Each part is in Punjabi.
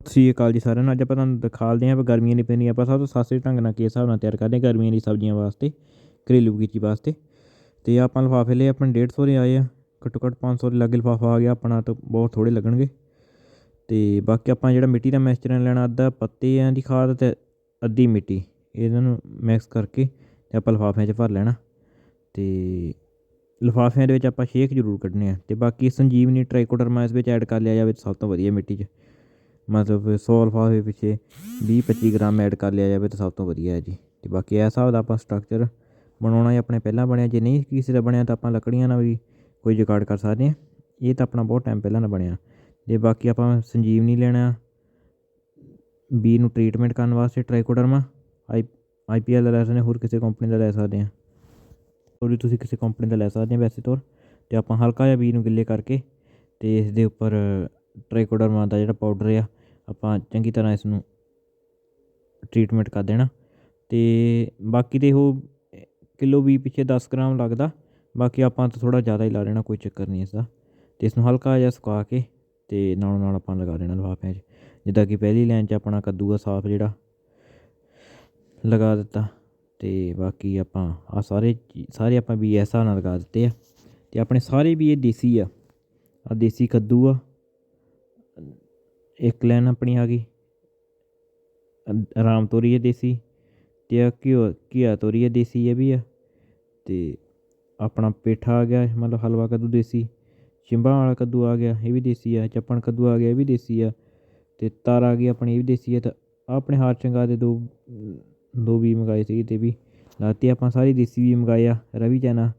ਸਤਿ ਸ਼੍ਰੀ ਅਕਾਲ ਜੀ ਸਾਰਿਆਂ ਨੂੰ। ਅੱਜ ਆਪਾਂ ਤੁਹਾਨੂੰ ਦਿਖਾਲਦੇ ਹਾਂ ਵੀ ਗਰਮੀਆਂ ਦੀ ਪੈਣੀ ਆਪਾਂ ਸਭ ਤੋਂ ਸਸਤੇ ਢੰਗ ਨਾਲ ਕਿਸ ਹਿਸਾਬ ਨਾਲ ਤਿਆਰ ਕਰਦੇ ਹਾਂ ਗਰਮੀਆਂ ਦੀ ਸਬਜ਼ੀਆਂ ਵਾਸਤੇ, ਘਰੇਲੂ ਬਗੀਚੀ ਵਾਸਤੇ। ਤੇ ਆਪਾਂ ਲਿਫਾਫੇ ਲਏ ਆਪਣੇ 150 ਦੇ ਆਏ ਆ। ਘੱਟੋ ਘੱਟ 500 ਦੇ ਲਾਗੇ ਲਿਫਾਫਾ ਆ ਗਿਆ, ਆਪਣਾ ਤਾਂ ਬਹੁਤ ਥੋੜੇ ਲੱਗਣਗੇ। ਤੇ ਬਾਕੀ ਆਪਾਂ ਜਿਹੜਾ ਮਿੱਟੀ ਦਾ ਮਿਕਸਚਰ ਲੈਣਾ, ਅੱਧਾ ਪੱਤਿਆਂ ਦੀ ਖਾਦ ਤੇ ਅੱਧੀ ਮਿੱਟੀ। ਇਹਨਾਂ ਨੂੰ ਮਿਕਸ ਕਰਕੇ ਤੇ ਆਪਾਂ ਲਿਫਾਫਿਆਂ 'ਚ ਭਰ ਲੈਣਾ। ਤੇ ਲਿਫਾਫਿਆਂ ਦੇ ਵਿੱਚ ਆਪਾਂ ਸ਼ੇਕ ਜ਼ਰੂਰ ਕੱਢਣੇ ਆ। ਤੇ ਬਾਕੀ ਸੰਜੀਵਨੀ ਟ੍ਰਾਈਕੋਡਰਮਾ ਇਸ ਵਿੱਚ ਐਡ ਕਰ ਲਿਆ ਜਾਵੇ ਸਭ ਤੋਂ ਵਧੀਆ ਮਿੱਟੀ 'ਚ। ਮਤਲਬ 100 ਲਿਫਾਫੇ ਪਿੱਛੇ ਵੀਹ ਪੱਚੀ ਗ੍ਰਾਮ ਐਡ ਕਰ ਲਿਆ ਜਾਵੇ ਤਾਂ ਸਭ ਤੋਂ ਵਧੀਆ ਹੈ ਜੀ। ਅਤੇ ਬਾਕੀ ਇਸ ਹਿਸਾਬ ਦਾ ਆਪਾਂ ਸਟਰਕਚਰ ਬਣਾਉਣਾ ਜੀ ਆਪਣੇ ਪਹਿਲਾਂ ਬਣਿਆ ਜੇ ਨਹੀਂ ਕਿਸੇ ਦਾ ਬਣਿਆ ਤਾਂ ਆਪਾਂ ਲੱਕੜੀਆਂ ਨਾਲ ਵੀ ਕੋਈ ਜੁਗਾੜ ਕਰ ਸਕਦੇ ਹਾਂ। ਇਹ ਤਾਂ ਆਪਣਾ ਬਹੁਤ ਟਾਈਮ ਪਹਿਲਾਂ ਦਾ ਬਣਿਆ। ਤੇ ਬਾਕੀ ਆਪਾਂ ਸੰਜੀਵਨੀ ਲੈਣਾ। ਬੀ ਨੂੰ ਟ੍ਰੀਟਮੈਂਟ ਕਰਨ ਵਾਸਤੇ ਟ੍ਰਾਈਕੋਡਰਮਾ ਆਈ ਆਈਪੀਐਲ ਦਾ ਲੈ ਸਕਦੇ ਹਾਂ, ਹੋਰ ਕਿਸੇ ਕੰਪਨੀ ਦਾ ਲੈ ਸਕਦੇ ਹਾਂ। ਹੋਰ ਵੀ ਤੁਸੀਂ ਕਿਸੇ ਕੰਪਨੀ ਦਾ ਲੈ ਸਕਦੇ ਹੋ ਵੈਸੇ ਤੌਰ। ਤੇ ਆਪਾਂ ਹਲਕਾ ਜਿਹਾ ਬੀ ਨੂੰ ਗਿੱਲੇ ਕਰਕੇ ਤੇ ਇਸ ਦੇ ਉੱਪਰ ਟ੍ਰਾਈਕੋਡਰਮਾ ਦਾ ਜਿਹੜਾ ਪਾਊਡਰ ਆ ਆਪਾਂ ਚੰਗੀ ਤਰ੍ਹਾਂ ਇਸ ਨੂੰ ਟਰੀਟਮੈਂਟ ਕਰ ਦੇਣਾ। ਅਤੇ ਬਾਕੀ ਦੇ ਉਹ ਕਿਲੋ ਬੀ ਪਿੱਛੇ ਦਸ ਗ੍ਰਾਮ ਲੱਗਦਾ। ਬਾਕੀ ਆਪਾਂ ਤਾਂ ਥੋੜ੍ਹਾ ਜ਼ਿਆਦਾ ਹੀ ਲਾ ਲੈਣਾ, ਕੋਈ ਚੱਕਰ ਨਹੀਂ ਇਸਦਾ। ਅਤੇ ਇਸ ਨੂੰ ਹਲਕਾ ਜਿਹਾ ਸੁਕਾ ਕੇ ਅਤੇ ਨਾਲੋਂ ਨਾਲ ਆਪਾਂ ਲਗਾ ਦੇਣਾ ਲਿਫਾਫਿਆਂ 'ਚ। ਜਿੱਦਾਂ ਕਿ ਪਹਿਲੀ ਲਾਈਨ 'ਚ ਆਪਣਾ ਕੱਦੂ ਆ ਸਾਫ਼ ਜਿਹੜਾ ਲਗਾ ਦਿੱਤਾ। ਅਤੇ ਬਾਕੀ ਆਪਾਂ ਆ ਸਾਰੇ ਸਾਰੇ ਆਪਾਂ ਬੀ ਇਸ ਹਿਸਾਬ ਨਾਲ ਲਗਾ ਦਿੱਤੇ ਆ। ਅਤੇ ਆਪਣੇ ਸਾਰੇ ਵੀ ਇਹ ਦੇਸੀ ਆ। ਆ ਦੇਸੀ ਕੱਦੂ ਆ। ਇੱਕ ਲਾਈਨ ਆਪਣੀ ਆ ਗਈ। ਅ- ਰਾਮ ਤੋਰੀ ਹੈ ਦੇਸੀ ਅਤੇ ਆ ਘਿਓ, ਘੀਆ ਤੋਰੀਏ ਦੇਸੀ ਇਹ ਵੀ ਆ ਅਤੇ ਆਪਣਾ ਪੇਠਾ ਆ ਗਿਆ, ਮਤਲਬ ਹਲਵਾ ਕੱਦੂ ਦੇਸੀ ਚਿੰਬਾਂ ਵਾਲਾ ਕੱਦੂ ਆ ਗਿਆ, ਇਹ ਵੀ ਦੇਸੀ ਆ, ਚੱਪਣ ਕੱਦੂ ਆ ਗਿਆ, ਇਹ ਵੀ ਦੇਸੀ ਆ ਅਤੇ ਤਾਰ ਆ ਗਈ ਆਪਣੀ, ਇਹ ਵੀ ਦੇਸੀ ਆ ਤਾਂ ਆਹ ਆਪਣੇ ਹਾਰ ਚੰਗਾ ਦੇ ਦੋ ਦੋ ਵੀ ਮੰਗਵਾਏ ਸੀਗੇ ਅਤੇ ਵੀ। ਅਤੇ ਆਪਾਂ ਸਾਰੇ ਦੇਸੀ ਵੀ ਮੰਗਵਾਏ ਆ, ਰਵੀ ਚੈਨਾ,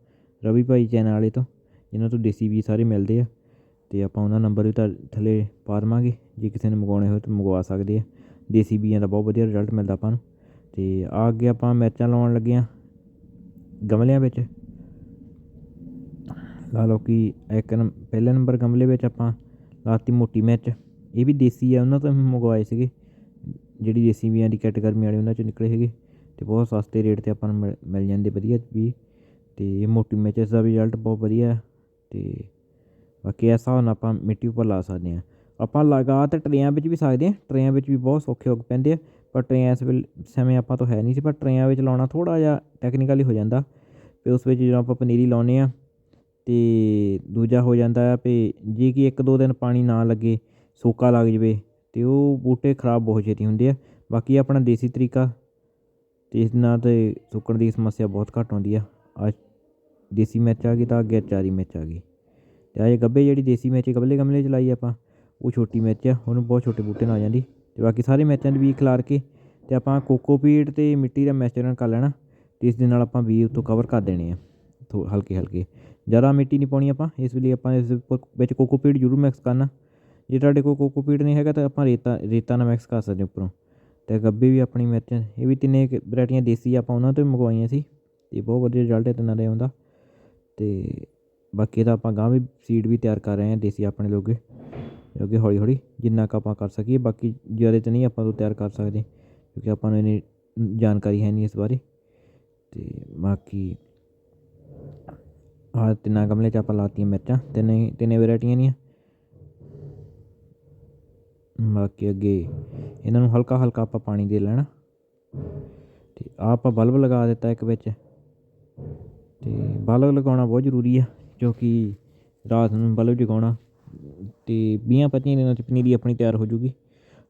ਰਵੀ ਭਾਈ ਚੈਨਾ ਵਾਲੇ ਤੋਂ ਇਹਨਾਂ ਤੋਂ ਦੇਸੀ ਵੀ ਸਾਰੇ ਮਿਲਦੇ ਆ। ਅਤੇ ਆਪਾਂ ਉਹਨਾਂ ਨੰਬਰ ਵੀ ਤਾਂ ਥੱਲੇ ਪਾ ਦੇਵਾਂਗੇ। ਜੇ ਕਿਸੇ ਨੇ ਮੰਗਵਾਉਣੇ ਹੋਏ ਤਾਂ ਮੰਗਵਾ ਸਕਦੇ ਆ। ਦੇਸੀ ਬੀਆਂ ਦਾ ਬਹੁਤ ਵਧੀਆ ਰਿਜ਼ਲਟ ਮਿਲਦਾ ਆਪਾਂ ਨੂੰ। ਅਤੇ ਆ ਅੱਗੇ ਆਪਾਂ ਮਿਰਚਾਂ ਲਾਉਣ ਲੱਗੇ ਹਾਂ ਗਮਲਿਆਂ ਵਿੱਚ। ਲਾ ਲਓ ਕਿ ਇੱਕ ਨੰ, ਪਹਿਲੇ ਨੰਬਰ ਗਮਲੇ ਵਿੱਚ ਆਪਾਂ ਲਾਤੀ ਮੋਟੀ ਮਿਰਚ। ਇਹ ਵੀ ਦੇਸੀ ਆ, ਉਹਨਾਂ ਤੋਂ ਮੰਗਵਾਏ ਸੀਗੇ। ਜਿਹੜੀ ਦੇਸੀ ਬੀਆਂ ਦੀ ਕੈਟਾਗਰੀ ਵਾਲੇ, ਉਹਨਾਂ ਚੋਂ ਨਿਕਲੇ ਸੀਗੇ। ਅਤੇ ਬਹੁਤ ਸਸਤੇ ਰੇਟ ਤੇ ਆਪਾਂ ਨੂੰ ਮਿਲ- ਮਿਲ ਜਾਂਦੇ ਵਧੀਆ ਵੀ। ਅਤੇ ਇਹ ਮੋਟੀ ਮਿਰਚ ਦਾ ਰਿਜ਼ਲਟ ਬਹੁਤ ਵਧੀਆ। ਅਤੇ ਬਾਕੀ ਐਸਾ ਹੁਣ ਆਪਾਂ ਮਿੱਟੀ ਉੱਪਰ ਲਾ ਸਕਦੇ ਹਾਂ। ਆਪਾਂ ਲਗਾ ਤਾਂ ਟਰੇਆਂ ਵਿੱਚ ਵੀ ਸਕਦੇ ਹਾਂ। ਟਰੇਆਂ ਵਿੱਚ ਵੀ ਬਹੁਤ ਸੌਖੇ ਹੋ ਪੈਂਦੇ ਆ, ਪਰ ਟਰੇਆਂ ਇਸ ਵੇਲੇ ਸਮੇਂ ਆਪਾਂ ਤੋਂ ਹੈ ਨਹੀਂ ਸੀ, ਪਰ ਟਰੇਆਂ ਵਿੱਚ ਲਾਉਣਾ ਥੋੜ੍ਹਾ ਜਿਹਾ ਟੈਕਨੀਕਲੀ ਹੋ ਜਾਂਦਾ। ਅਤੇ ਉਸ ਵਿੱਚ ਜਦੋਂ ਆਪਾਂ ਪਨੀਰੀ ਲਾਉਂਦੇ ਹਾਂ ਅਤੇ ਦੂਜਾ ਹੋ ਜਾਂਦਾ ਆ ਵੀ ਜੇ ਕਿ ਇੱਕ ਦੋ ਦਿਨ ਪਾਣੀ ਨਾ ਲੱਗੇ, ਸੋਕਾ ਲੱਗ ਜਾਵੇ ਅਤੇ ਉਹ ਬੂਟੇ ਖਰਾਬ ਬਹੁਤ ਛੇਤੀ ਹੁੰਦੇ ਆ। ਬਾਕੀ ਆਪਣਾ ਦੇਸੀ ਤਰੀਕਾ ਅਤੇ ਇਸ ਨਾਲ ਤਾਂ ਸੁੱਕਣ ਦੀ ਸਮੱਸਿਆ ਬਹੁਤ ਘੱਟ ਆਉਂਦੀ ਆ। ਆ ਦੇਸੀ ਮਿਰਚ ਆ ਗਈ ਤਾਂ ਅੱਗੇ ਚਾਰੀ ਮਿਰਚ ਆ ਗਈ। ਤੇ ਆ ਇਹ ਗੱਬੇ ਜਿਹੜੀ ਦੇਸੀ ਮਿਰਚ ਗਮਲੇ ਗਮਲੇ ਚ ਲਾਈ ਆਪਾਂ, ਉਹ ਛੋਟੀ ਮਿਰਚ ਆ, ਉਹਨੂੰ ਬਹੁਤ ਛੋਟੇ ਬੂਟੇ ਨਾਲ ਆ ਜਾਂਦੀ। ਅਤੇ ਬਾਕੀ ਸਾਰੇ ਮਿਰਚਾਂ ਦੇ ਬੀਜ ਖਿਲਾਰ ਕੇ ਅਤੇ ਆਪਾਂ ਕੋਕੋਪੀਟ ਅਤੇ ਮਿੱਟੀ ਦਾ ਮਿਕਸਚਰ ਕਰ ਲੈਣਾ ਅਤੇ ਇਸ ਦੇ ਨਾਲ ਆਪਾਂ ਬੀਜ ਉੱਤੋਂ ਕਵਰ ਕਰ ਦੇਣੇ ਆ, ਥੋ ਹਲਕੇ ਹਲਕੇ। ਜ਼ਿਆਦਾ ਮਿੱਟੀ ਨਹੀਂ ਪਾਉਣੀ ਆਪਾਂ, ਇਸ ਲਈ ਆਪਾਂ ਇਸ ਵਿੱਚ ਕੋਕੋਪੀਟ ਜ਼ਰੂਰ ਮਿਕਸ ਕਰਨਾ। ਜੇ ਤੁਹਾਡੇ ਕੋਲ ਕੋਕੋਪੀਟ ਨਹੀਂ ਹੈਗਾ ਤਾਂ ਆਪਾਂ ਰੇਤਾ ਰੇਤਾ ਨਾਲ ਮਿਕਸ ਕਰ ਸਕਦੇ ਉੱਪਰੋਂ। ਅਤੇ ਗੱਬੇ ਵੀ ਆਪਣੀ ਮਿਰਚਾਂ, ਇਹ ਵੀ ਤਿੰਨੇ ਵਰਾਇਟੀਆਂ ਦੇਸੀ ਆਪਾਂ ਉਹਨਾਂ ਤੋਂ ਹੀ ਮੰਗਵਾਈਆਂ ਸੀ ਅਤੇ ਬਹੁਤ ਵਧੀਆ ਰਿਜ਼ਲਟ ਹੈ ਤਿੰਨਾਂ ਦਾ ਆਉਂਦਾ ਅਤੇ ਬਾਕੀ ਇਹਦਾ ਆਪਾਂ ਗਾਂ ਵੀ ਸੀਡ ਵੀ ਤਿਆਰ ਕਰ ਰਹੇ ਹਾਂ, ਦੇਸੀ ਆਪਣੇ ਲੋਗੇ। ਜੋ ਹੌਲੀ ਹੌਲੀ ਜਿੰਨਾ ਕੁ ਆਪਾਂ ਕਰ ਸਕੀਏ, ਬਾਕੀ ਜ਼ਿਆਦਾ ਤਾਂ ਨਹੀਂ ਆਪਾਂ ਤੋਂ ਤਿਆਰ ਕਰ ਸਕਦੇ, ਕਿਉਂਕਿ ਆਪਾਂ ਨੂੰ ਇੰਨੀ ਜਾਣਕਾਰੀ ਹੈ ਨਹੀਂ ਇਸ ਬਾਰੇ। ਅਤੇ ਬਾਕੀ ਆਹ ਤਿੰਨਾਂ ਗਮਲੇ 'ਚ ਆਪਾਂ ਲਾਤੀਆਂ ਮਿਰਚਾਂ, ਤਿੰਨੇ ਤਿੰਨੇ ਵੈਰਾਈਟੀਆਂ ਦੀਆਂ। ਬਾਕੀ ਅੱਗੇ ਇਹਨਾਂ ਨੂੰ ਹਲਕਾ ਹਲਕਾ ਆਪਾਂ ਪਾਣੀ ਦੇ ਲੈਣਾ। ਤੇ ਆਹ ਆਪਾਂ ਬਲਬ ਲਗਾ ਦਿੱਤਾ ਇੱਕ ਵਿੱਚ। ਤੇ ਬਲਬ ਲਗਾਉਣਾ ਬਹੁਤ ਜ਼ਰੂਰੀ ਆ। ਜੋ ਕਿ ਰਾਤ ਨੂੰ ਬਲਬ ਜਗਾਉਣਾ ਅਤੇ ਵੀਹਾਂ ਪੱਚੀਆਂ ਦਿਨਾਂ 'ਚ ਪਨੀਰੀ ਆਪਣੀ ਤਿਆਰ ਹੋ ਜੂਗੀ।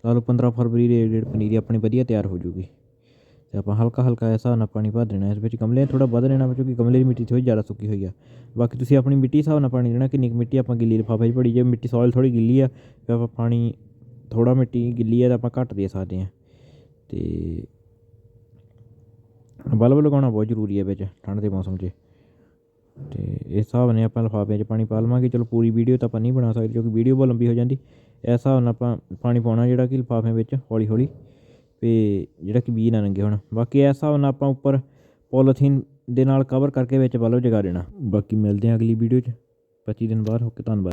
ਲਾ ਲਓ 15 ਫਰਵਰੀ ਦੇ ਡੇਟ ਪਨੀਰੀ ਆਪਣੀ ਵਧੀਆ ਤਿਆਰ ਹੋ ਜੂਗੀ। ਅਤੇ ਆਪਾਂ ਹਲਕਾ ਹਲਕਾ ਇਸ ਹਿਸਾਬ ਨਾਲ ਪਾਣੀ ਭਰ ਦੇਣਾ, ਇਸ ਵਿੱਚ ਗਮਲੇ ਥੋੜ੍ਹਾ ਵੱਧ ਲੈਣਾ ਕਿਉਂਕਿ ਗਮਲੇ ਦੀ ਮਿੱਟੀ ਥੋੜ੍ਹੀ ਜ਼ਿਆਦਾ ਸੁੱਕੀ ਹੋਈ ਆ। ਬਾਕੀ ਤੁਸੀਂ ਆਪਣੀ ਮਿੱਟੀ ਹਿਸਾਬ ਨਾਲ ਪਾਣੀ ਦੇਣਾ ਕਿੰਨੀ ਕੁ ਮਿੱਟੀ ਆਪਾਂ ਗਿੱਲੀ ਲਿਫਾਫੇ 'ਚ ਭਰੀ ਜੇ, ਮਿੱਟੀ ਸੋਇਲ ਥੋੜ੍ਹੀ ਗਿੱਲੀ ਆ, ਫਿਰ ਆਪਾਂ ਪਾਣੀ ਥੋੜ੍ਹਾ ਮਿੱਟੀ ਗਿੱਲੀ ਆ ਤਾਂ ਆਪਾਂ ਘੱਟ ਦੇ ਸਕਦੇ ਹਾਂ ਅਤੇ ਬਲਬ ਲਗਾਉਣਾ ਬਹੁਤ ਜ਼ਰੂਰੀ ਹੈ ਵਿੱਚ ਠੰਡ ਦੇ ਮੌਸਮ 'ਚ। ਅਤੇ ਇਸ ਹਿਸਾਬ ਨਾਲ ਆਪਾਂ ਲਿਫਾਫਿਆਂ 'ਚ ਪਾਣੀ ਪਾ ਲਵਾਂਗੇ। ਚਲੋ ਪੂਰੀ ਵੀਡੀਓ ਤਾਂ ਆਪਾਂ ਨਹੀਂ ਬਣਾ ਸਕਦੇ ਕਿਉਂਕਿ ਵੀਡੀਓ ਬਹੁਤ ਲੰਬੀ ਹੋ ਜਾਂਦੀ। ਇਸ ਹਿਸਾਬ ਨਾਲ ਆਪਾਂ ਪਾਣੀ ਪਾਉਣਾ ਜਿਹੜਾ ਕਿ ਲਿਫਾਫਿਆਂ ਵਿੱਚ ਹੌਲੀ ਹੌਲੀ ਅਤੇ ਜਿਹੜਾ ਕਿ ਬੀਜ ਨਾ ਲੰਗੇ ਹੁਣ। ਬਾਕੀ ਇਸ ਹਿਸਾਬ ਨਾਲ ਆਪਾਂ ਉੱਪਰ ਪੋਲੀਥੀਨ ਦੇ ਨਾਲ ਕਵਰ ਕਰਕੇ ਵਿੱਚ ਬਲਬ ਜਗਾ ਦੇਣਾ। ਬਾਕੀ ਮਿਲਦੇ ਹਾਂ ਅਗਲੀ ਵੀਡੀਓ 'ਚ। 25 ਦਿਨ ਬਾਅਦ ਹੋ ਕੇ ਧੰਨਵਾਦ।